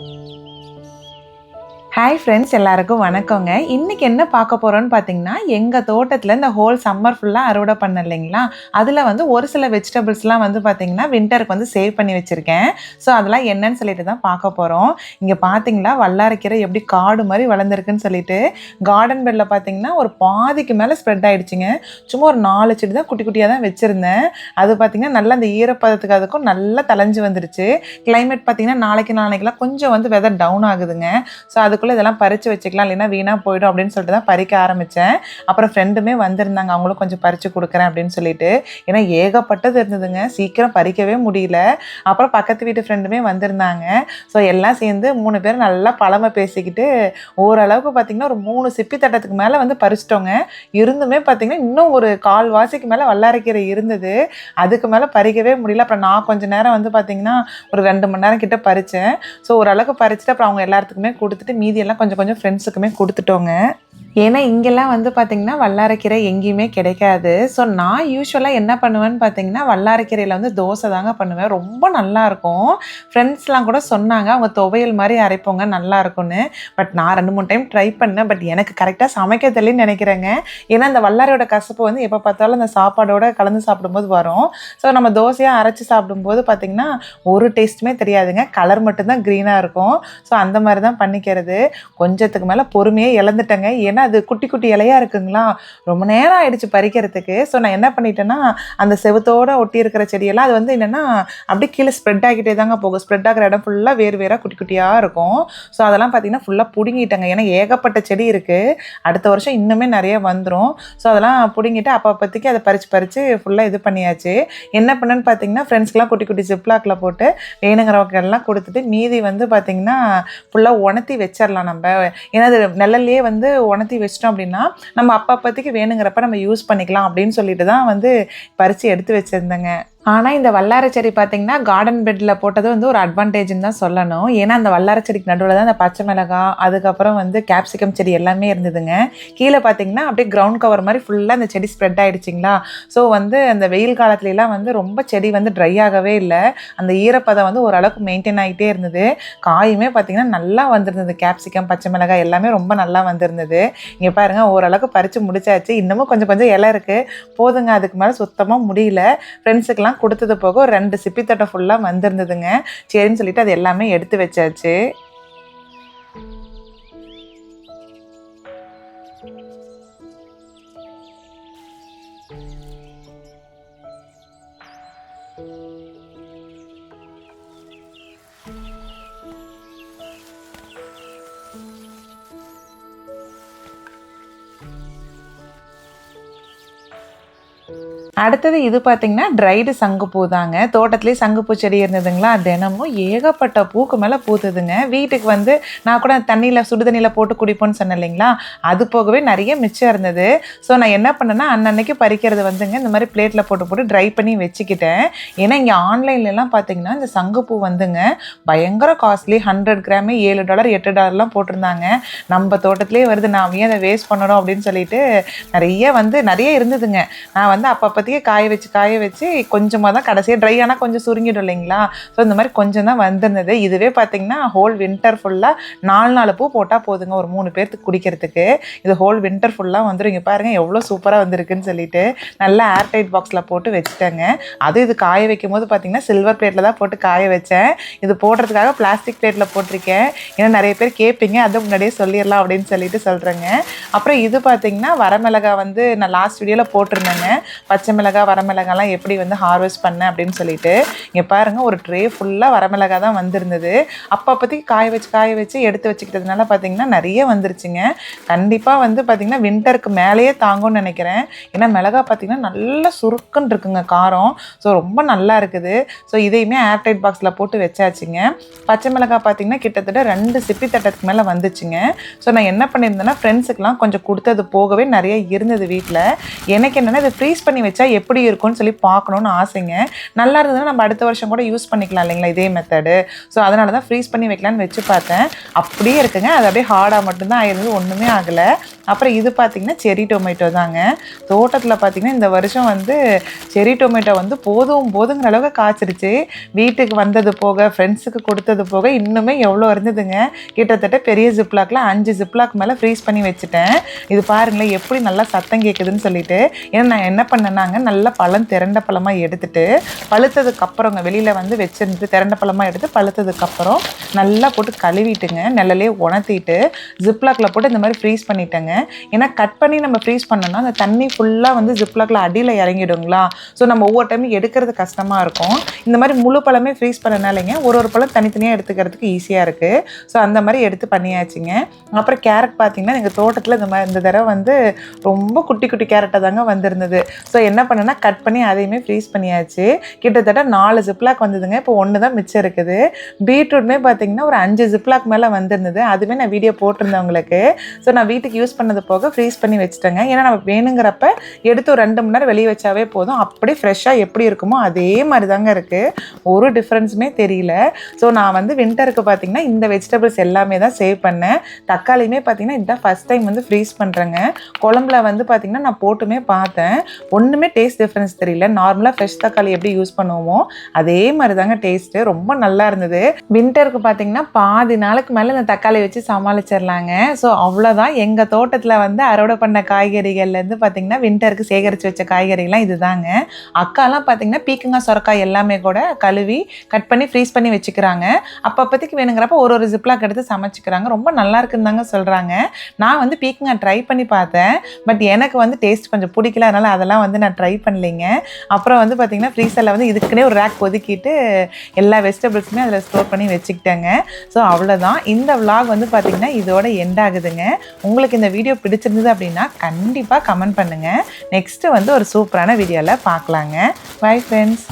Música hi friends எல்லாருக்கும் வணக்கங்க. இன்னைக்கு என்ன பார்க்க போகிறோன்னு பார்த்தீங்கன்னா எங்கள் தோட்டத்தில் இந்த ஹோல் சம்மர் ஃபுல்லாக அறுவடை பண்ண இல்லைங்களா? அதில் வந்து ஒரு சில வெஜிடபிள்ஸ்லாம் வந்து பார்த்தீங்கன்னா விண்டருக்கு வந்து சேவ் பண்ணி வச்சுருக்கேன். ஸோ அதெல்லாம் என்னன்னு சொல்லிட்டு தான் பார்க்க போகிறோம் இங்கே பார்த்தீங்களா வல்லாரைக்கீரை எப்படி காடு மாதிரி வளர்ந்துருக்குன்னு சொல்லிட்டு கார்டன் பெட்டில் பார்த்தீங்கன்னா ஒரு பாதிக்கு மேலே ஸ்ப்ரெட் ஆகிடுச்சிங்க சும்மா ஒரு நாலு செடி தான் குட்டி குட்டியாக தான் வச்சுருந்தேன். அது பார்த்தீங்கன்னா நல்லா அந்த ஈரப்பதத்துக்கு அதுக்கும் நல்லா தலைஞ்சு வந்துருச்சு. கிளைமேட் பார்த்தீங்கன்னா நாளைக்கு நாளைக்கெல்லாம் கொஞ்சம் வந்து வெதர் டவுன் ஆகுதுங்க. ஸோ அதுக்குள்ளே இதெல்லாம் பறித்து வச்சுக்கலாம். இல்லைன்னா வீணாக போயிடும் அப்படின்னு சொல்லிட்டு தான் பறிக்க ஆரம்பித்தேன் அப்புறம் ஃப்ரெண்டுமே வந்திருந்தாங்க. அவங்களும் கொஞ்சம் பறித்து கொடுக்குறேன் அப்படின்னு சொல்லிட்டு. ஏன்னா ஏகப்பட்டது இருந்ததுங்க சீக்கிரம் பறிக்கவே முடியல. அப்புறம் பக்கத்து வீட்டு ஃப்ரெண்டுமே வந்திருந்தாங்க. ஸோ எல்லாம் சேர்ந்து மூணு பேர் நல்லா பழமை பேசிக்கிட்டு ஓரளவுக்கு பார்த்திங்கன்னா ஒரு மூணு சிப்பி தட்டத்துக்கு மேலே வந்து பறிச்சிட்டோங்க. இருந்துமே பார்த்திங்கன்னா இன்னும் ஒரு கால் வாசிக்கு மேலே வல்லாரைக்கீரை இருந்தது. அதுக்கு மேலே பறிக்கவே முடியல. அப்புறம் நான் கொஞ்ச நேரம் வந்து பார்த்தீங்கன்னா ஒரு ரெண்டு மணி நேரம் கிட்டே பறித்தேன் ஸோ ஓரளவுக்கு பறிச்சுட்டு அப்புறம் அவங்க எல்லாத்துக்குமே கொடுத்துட்டு மீதி மீதியெல்லாம் கொஞ்சம் கொஞ்சம் ஃப்ரெண்ட்ஸுக்குமே கொடுத்துட்டோங்க. ஏன்னா இங்கெல்லாம் வந்து பார்த்தீங்கன்னா வல்லாரக்கீரை எங்கேயுமே கிடைக்காது. ஸோ நான் யூஸ்வலாக என்ன பண்ணுவேன்னு பார்த்தீங்கன்னா வல்லாரக்கீரையில் வந்து தோசை தாங்க பண்ணுவேன். ரொம்ப நல்லாயிருக்கும் ஃப்ரெண்ட்ஸ்லாம் கூட சொன்னாங்க அவங்க துவையல் மாதிரி அரைப்போங்க நல்லாயிருக்கும்னு பட் நான் ரெண்டு மூணு டைம் ட்ரை பண்ணேன். பட் எனக்கு கரெக்டாக சமைக்க தெரியலன்னு நினைக்கிறேங்க. ஏன்னா அந்த வல்லாரையோட கசப்பு வந்து எப்போ பார்த்தாலும் அந்த சாப்பாடோட கலந்து சாப்பிடும்போது வரும். ஸோ நம்ம தோசையாக அரைச்சி சாப்பிடும்போது பார்த்திங்கன்னா ஒரு டேஸ்ட்டுமே தெரியாதுங்க. கலர் மட்டும்தான் க்ரீனாக இருக்கும். ஸோ அந்த மாதிரி தான் பண்ணிக்கிறது. கொஞ்சத்துக்கு மேலே பொறுமையே இழந்துட்டேங்க. ஏன்னா அது குட்டி குட்டி இலையா இருக்குங்களா? ரொம்ப நேரம் ஆயிடுச்சு பறிக்கிறதுக்கு. ஸோ நான் என்ன பண்ணிட்டேன்னா அந்த செவத்தோடு ஒட்டி இருக்கிற செடியெல்லாம் அது வந்து என்னென்னா அப்படியே கீழே ஸ்ப்ரெட் ஆகிட்டே தாங்க போகும். ஸ்ப்ரெட் ஆகிற இடம் ஃபுல்லாக வேறு வேறாக குட்டி குட்டியாக இருக்கும். ஸோ அதெல்லாம் பார்த்தீங்கன்னா ஃபுல்லாக பிடுங்கிட்டேங்க. ஏன்னா ஏகப்பட்ட செடி இருக்குது அடுத்த வருஷம் இன்னுமே நிறைய வந்துடும் ஸோ அதெல்லாம் பிடுங்கிட்டு அப்போ அப்போதைக்கு அதை பறித்து பறித்து ஃபுல்லாக இது பண்ணியாச்சு. என்ன பண்ணேன்னு பார்த்தீங்கன்னா ஃப்ரெண்ட்ஸ்க்கெலாம் குட்டி குட்டி ஜிப்லாக்கில் போட்டு வேணுங்கிறவங்க எல்லாம் கொடுத்துட்டு மீதி வந்து பார்த்தீங்கன்னா ஃபுல்லாக உணர்த்தி வச்சிடலாம் நம்ம. ஏன்னா அது நிழல்லையே வந்து உணர்த்தி வச்சிட்டோம் அப்படின்னா நம்ம அப்பப்போதைக்கு வேணுங்கிறப்ப நம்ம யூஸ் பண்ணிக்கலாம் அப்படின்னு சொல்லிட்டு தான் வந்து பறித்து எடுத்து வச்சுருந்தேங்க. ஆனால் இந்த வல்லாரச்செடி பார்த்தீங்கன்னா கார்டன் பெட்டில் போட்டது வந்து ஒரு அட்வான்டேஜ்னு தான் சொல்லணும். ஏன்னா அந்த வல்லாரச்செடிக்கு நடுவில் தான் அந்த பச்சை மிளகாய் அதுக்கப்புறம் வந்து கேப்சிகம் செடி எல்லாமே இருந்ததுங்க. கீழே பார்த்தீங்கன்னா அப்படியே கிரவுண்ட் கவர் மாதிரி ஃபுல்லாக அந்த செடி ஸ்ப்ரெட் ஆகிடுச்சிங்களா ஸோ வந்து அந்த வெயில் காலத்துலலாம் வந்து ரொம்ப செடி வந்து ட்ரை ஆகவே இல்லை. அந்த ஈரப்பதம் வந்து ஓரளவுக்கு மெயின்டைன் ஆகிட்டே இருந்தது. காயுமே பார்த்தீங்கன்னா நல்லா வந்திருந்தது. கேப்சிகம் பச்சை மிளகாய் எல்லாமே ரொம்ப நல்லா வந்திருந்தது. இங்கே பாருங்க ஓரளவுக்கு பறித்து முடிச்சாச்சு. இன்னமும் கொஞ்சம் கொஞ்சம் இலை இருக்குது போதுங்க அதுக்கு மேலே சுத்தமாக முடியல. ஃப்ரெண்ட்ஸுக்கெல்லாம் கொடுத்தது போக ஒரு ரெண்டு சிப்பி தட்டை ஃபுல்லாக வந்திருந்ததுங்க. சரின்னு சொல்லிட்டு அது எல்லாமே எடுத்து வச்சாச்சு. அடுத்தது இது பார்த்தீங்கன்னா ட்ரைடு சங்குப்பூ தாங்க. தோட்டத்துலேயே சங்குப்பூ செடி இருந்ததுங்களா? தினமும் ஏகப்பட்ட பூக்கு மேலே பூத்துதுங்க. வீட்டுக்கு வந்து நான் கூட தண்ணியில் சுடு தண்ணியில் போட்டு குடிப்போன்னு சொன்னேன் இல்லைங்களா? அது போகவே நிறைய மிச்சம் இருந்தது. ஸோ நான் என்ன பண்ணேன்னா அன்னன்னைக்கு பறிக்கிறது வந்துங்க இந்த மாதிரி பிளேட்டில் போட்டு போட்டு ட்ரை பண்ணி வச்சுக்கிட்டேன். ஏன்னா இங்கே ஆன்லைன்லலாம் பார்த்தீங்கன்னா இந்த சங்குப்பூ வந்துங்க பயங்கர காஸ்ட்லி ஹண்ட்ரட் கிராமே ஏழு டாலர் எட்டு டாலர்லாம் போட்டிருந்தாங்க. நம்ம தோட்டத்திலே வருது நான் ஏன் அதை வேஸ்ட் பண்ணணும் அப்படின்னு சொல்லிட்டு நிறைய வந்து நிறைய இருந்ததுங்க. நான் வந்து எல்லாத்தையும் காய வச்சு காய வச்சு கொஞ்சமாக தான் கடைசியாக ட்ரை ஆனால் கொஞ்சம் சுருங்கிடும் இல்லைங்களா? ஸோ இந்த மாதிரி கொஞ்சம் தான் வந்திருந்தது. இதுவே பார்த்தீங்கன்னா ஹோல் வின்டர் ஃபுல்லாக நாலு நாலு பூ போட்டால் போதுங்க ஒரு மூணு பேர்த்துக்கு குடிக்கிறதுக்கு. இது ஹோல் வின்டர் ஃபுல்லாக வந்துடும் இங்கே பாருங்கள் எவ்வளோ சூப்பராக வந்திருக்குன்னு சொல்லிட்டு நல்லா ஏர்டைட் பாக்ஸில் போட்டு வச்சுட்டேங்க. அதுவும் இது காய வைக்கும் போது பார்த்தீங்கன்னா சில்வர் பிளேட்டில் தான் போட்டு காய வச்சேன். இது போடுறதுக்காக பிளாஸ்டிக் பிளேட்டில் போட்டிருக்கேன். ஏன்னா நிறைய பேர் கேட்பீங்க அதை முன்னாடியே சொல்லிடலாம் அப்படின்னு சொல்லிட்டு சொல்கிறேங்க அப்புறம் இது பார்த்தீங்கன்னா வரமிளகா வந்து நான் லாஸ்ட் வீடியோவில் போட்டிருந்தேங்க. பச்சை மிளகா வரமிளகாலாம் எப்படி வந்து ஹார்வெஸ்ட் பண்ணேன் அப்படின்னு சொல்லிட்டு இங்கே பாருங்கள் ஒரு ட்ரே ஃபுல்லாக வரமிளகா தான் வந்திருந்தது. அப்பப்போதைக்கு காய வச்சு காய வச்சு எடுத்து வச்சுக்கிட்டதுனால பார்த்தீங்கன்னா நிறைய வந்துருச்சுங்க. கண்டிப்பாக வந்து பார்த்திங்கன்னா வின்டருக்கு மேலேயே தாங்கும்னு நினைக்கிறேன். ஏன்னா மிளகா பார்த்திங்கன்னா நல்லா சுருக்குன்னு இருக்குங்க காரம். ஸோ ரொம்ப நல்லா இருக்குது. ஸோ இதையுமே ஏர்டைட் பாக்ஸில் போட்டு வச்சாச்சுங்க. பச்சை மிளகாய் பார்த்திங்கன்னா கிட்டத்தட்ட ரெண்டு சிப்பி தட்டத்துக்கு மேலே வந்துச்சுங்க. ஸோ நான் என்ன பண்ணியிருந்தேன்னா ஃப்ரெண்ட்ஸுக்கெலாம் கொஞ்சம் கொடுத்தது போகவே நிறைய இருந்தது வீட்டில் எனக்கு என்னென்னா இது ஃப்ரீஸ் பண்ணி வச்சு எப்படி இருக்கும்னு சொல்லி பார்க்கணுன்னு ஆசைங்க. நல்லா இருந்ததுன்னா நம்ம அடுத்த வருஷம் கூட யூஸ் பண்ணிக்கலாம் இல்லைங்களா இதே மெத்தடு ஸோ அதனால தான் ஃப்ரீஸ் பண்ணி வைக்கலான்னு வச்சு பார்த்தேன். அப்படியே இருக்குங்க. அது அப்படியே ஹார்டாக மட்டும்தான் ஆயிருந்தது. ஒன்றுமே ஆகலை. அப்புறம் இது பார்த்தீங்கன்னா செரி டொமேட்டோ தாங்க. தோட்டத்தில் பார்த்தீங்கன்னா இந்த வருஷம் வந்து செரி டொமேட்டோ வந்து போதும் போதுங்கிற அளவுக்கு காய்ச்சிருச்சு. வீட்டுக்கு வந்தது போக ஃப்ரெண்ட்ஸுக்கு கொடுத்தது போக இன்னுமே எவ்வளோ இருந்ததுங்க. கிட்டத்தட்ட பெரிய ஜிப்லாக்ல அஞ்சு ஜிப்லாக் மேலே ஃப்ரீஸ் பண்ணி வச்சுட்டேன். இது பாருங்களேன் எப்படி நல்லா சத்தம் கேட்குதுன்னு சொல்லிட்டு. ஏன்னா நான் என்ன பண்ணேனாங்க நல்லா பழம் திரண்ட பழமாக எடுத்துட்டு பழுத்ததுக்கப்புறங்க வெளியில் வந்து வச்சிருந்து திரண்ட பழமாக எடுத்து பழுத்ததுக்கப்புறம் நல்லா போட்டு கழுவிட்டுங்க. நிழலே உணர்த்திட்டு ஜிப்லாக்ல போட்டு இந்த மாதிரி ஃப்ரீஸ் பண்ணிட்டேங்க. ஏன்னா கட் பண்ணி நம்ம ஃப்ரீஸ் பண்ணோம்னா அந்த தண்ணி ஃபுல்லாக வந்து ஜிப்லாக்ல அடியில் இறங்கிடுங்களா? ஸோ நம்ம ஒவ்வொரு டைமும் எடுக்கிறது கஷ்டமாக இருக்கும். இந்த மாதிரி முழு பழமே ஃப்ரீஸ் பண்ணனாலேங்க ஒரு ஒரு பழம் தனித்தனியாக எடுத்துக்கிறதுக்கு ஈஸியாக இருக்குது ஸோ அந்த மாதிரி எடுத்து பண்ணியாச்சுங்க. அப்புறம் கேரட் பார்த்தீங்கன்னா எங்கள் தோட்டத்தில் இந்த மாதிரி இந்த தடவை வந்து ரொம்ப குட்டி குட்டி கேரட்டாக தாங்க வந்திருந்தது. ஸோ என்ன பண்ணேன்னா கட் பண்ணி அதையுமே ஃப்ரீஸ் பண்ணியாச்சு. கிட்டத்தட்ட நாலு ஜிப்லாக் வந்ததுங்க. இப்போ ஒன்று தான் மிச்சம் இருக்குது. பீட்ரூட்மே பார்த்து பார்த்தீங்கன்னா ஒரு அஞ்சு ஜிப்லாக் மேலே வந்திருந்தது. அதுவே நான் வீடியோ போட்டிருந்தேன் உங்களுக்கு ஸோ நான் வீட்டுக்கு யூஸ் பண்ணது போக ஃப்ரீஸ் பண்ணி வச்சுட்டேங்க. ஏன்னா நம்ம வேணுங்கிறப்ப எடுத்து ஒரு ரெண்டு மணி நேரம் வெளியே வச்சாவே போதும். அப்படி ஃப்ரெஷ்ஷாக எப்படி இருக்குமோ அதே மாதிரி தாங்க இருக்குது ஒரு டிஃப்ரென்ஸுமே தெரியல. ஸோ நான் வந்து வின்டருக்கு பார்த்தீங்கன்னா இந்த வெஜிடபிள்ஸ் எல்லாமே தான் சேவ் பண்ணேன். தக்காளியுமே பார்த்தீங்கன்னா இதுதான் ஃபஸ்ட் டைம் வந்து ஃப்ரீஸ் பண்ணுறேங்க குழம்புல வந்து பார்த்தீங்கன்னா நான் போட்டுமே பார்த்தேன். ஒன்றுமே டேஸ்ட் டிஃப்ரென்ஸ் தெரியல. நார்மலாக ஃப்ரெஷ் தக்காளி எப்படி யூஸ் பண்ணுவோமோ அதே மாதிரி தாங்க டேஸ்ட்டு ரொம்ப நல்லா இருந்தது. வின்டருக்கு பார்த்தீங்கன்னா பாதி நாளுக்கு மேலே இந்த தக்காளி வச்சு சமாளிச்சிடலாங்க. ஸோ அவ்வளோதான் எங்கள் தோட்டத்தில் வந்து அறுவடை பண்ண காய்கறிகள்லேருந்து பார்த்தீங்கன்னா வின்டருக்கு சேகரித்து வச்ச காய்கறிகள்லாம் இதுதாங்க. அக்காலாம் பார்த்தீங்கன்னா பீக்கங்காய் சொரக்காய் எல்லாமே கூட கழுவி கட் பண்ணி ஃப்ரீஸ் பண்ணி வச்சுக்கிறாங்க. அப்பப்போதைக்கு வேணுங்கிறப்ப ஒரு ஒரு ஜிப்லாக் எடுத்து சமைச்சிக்கிறாங்க. ரொம்ப நல்லா இருக்குன்னு தாங்க சொல்கிறாங்க நான் வந்து பீக்கங்காய் ட்ரை பண்ணி பார்த்தேன். பட் எனக்கு வந்து டேஸ்ட் கொஞ்சம் பிடிக்கல. அதனால் அதெல்லாம் வந்து நான் ட்ரை பண்ணலைங்க. அப்புறம் வந்து பார்த்தீங்கன்னா ஃப்ரீசரில் வந்து இதுக்குன்னே ஒரு ரேக் ஒதுக்கிட்டு எல்லா வெஜிடபிள்ஸுமே அதில் ஸ்டோர் பண்ணி வச்சுக்கிட்டேங்க. ஸோ அவ்வளோதான் இந்த vlog வந்து பார்த்தீங்கன்னா இதோட எண்ட் ஆகுதுங்க. உங்களுக்கு இந்த வீடியோ பிடிச்சிருந்தது அப்படின்னா கண்டிப்பாக கமெண்ட் பண்ணுங்கள் நெக்ஸ்ட்டு வந்து ஒரு சூப்பரான வீடியோவில் பார்க்கலாங்க பை ஃப்ரெண்ட்ஸ்